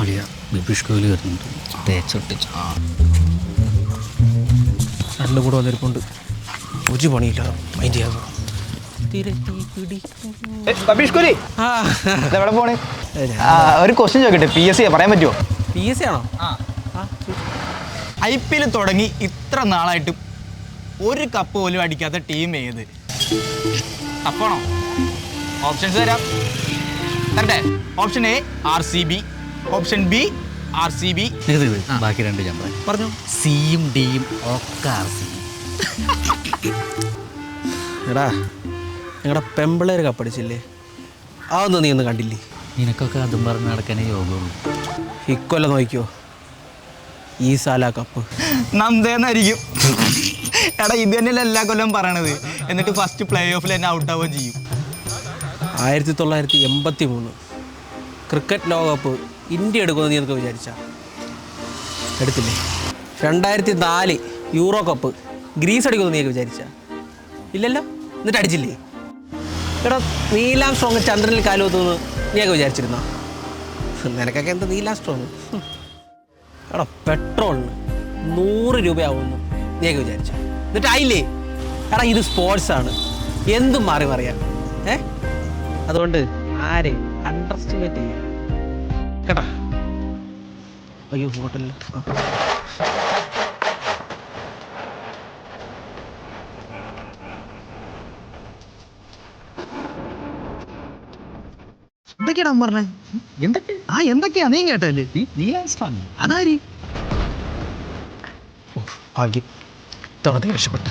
അളിയ ബിബിഷ് കോഹ്ലി വരുന്നുണ്ട് തേച്ചൊട്ടിച്ച് രണ്ടും കൂടെ വന്നിരിപ്പുണ്ട്. ഒരു പണിയില്ല മൈൻഡ് ചെയ്യാതെ. ബബീഷ് കുലി എവിടെ പോണ്? ഒരു ക്വസ്റ്റ്യൻ ചോദിക്കട്ടെ പി എസ് സി പറയാൻ പറ്റുമോ പി എസ് സി ആണോ? ഐ പി എൽ തുടങ്ങി ഇത്ര നാളായിട്ടും ഒരു കപ്പ് പോലും അടിക്കാത്ത ടീം ഏത്? കപ്പാണോ ഓപ്ഷൻസ് തരാം. തരട്ടെ. Option A or C B option B or C B ബാക്കി രണ്ട് ഞാൻ പറയാം. പറഞ്ഞു. സിയും ഡിയും ഒക്കെ ആർ സി എടാ ഞങ്ങളുടെ പെമ്പിളേർ കപ്പടിച്ചില്ലേ? അതൊന്നും നീ ഒന്ന് കണ്ടില്ലേ? നിനക്കൊക്കെ അതും പറഞ്ഞ് നടക്കാനേ യോഗമുള്ളൂ. ഇക്കൊല്ലം നോക്കിയോ ഈ സാല കപ്പ്. നന്ദേന്നായിരിക്കും. എടാ ഇത് തന്നെയല്ല എല്ലാ കൊല്ലം പറയണത്. എന്നിട്ട് ഫസ്റ്റ് പ്ലേ ഓഫിൽ എന്നെ ഔട്ട് ആവുകയും ചെയ്യും. ആയിരത്തി തൊള്ളായിരത്തി എൺപത്തി മൂന്ന് ക്രിക്കറ്റ് ലോകകപ്പ് ഇന്ത്യ എടുക്കുമെന്ന് നീ എനിക്ക് വിചാരിച്ച? എടുത്തില്ലേ? രണ്ടായിരത്തി നാല് യൂറോ കപ്പ് ഗ്രീസ് അടിക്കുമെന്ന് നീയൊക്കെ വിചാരിച്ച? ഇല്ലല്ലോ? എന്നിട്ട് അടിച്ചില്ലേ? എടാ നീലാം സ്ട്രോങ് ചന്ദ്രനിൽ കാലുവെത്തുമെന്ന് നീയൊക്കെ വിചാരിച്ചിരുന്നോ? നിനക്കൊക്കെ എന്താ നീലാം സ്ട്രോങ്? എടാ പെട്രോളിന് നൂറ് രൂപയാവുമെന്ന് നീയൊക്കെ വിചാരിച്ച. എന്നിട്ട് ആയില്ലേ? എടാ ഇത് സ്പോർട്സ് ആണ് എന്തും മാറി മറിയാം. ഏ? അതുകൊണ്ട് ആരെയും അണ്ടർസ്റ്റിമേറ്റ് ചെയ്യും കേട്ടാ അയ്യോ ഹോട്ടലിൽ എന്തൊക്കെയാടാ പറഞ്ഞേ? എന്തൊക്കെ? ആ എന്തൊക്കെയാ? നീ കേട്ടല്ലേ അതാരി? ഭാഗ്യം. ഇത്തവണത്തെ രക്ഷപ്പെട്ട്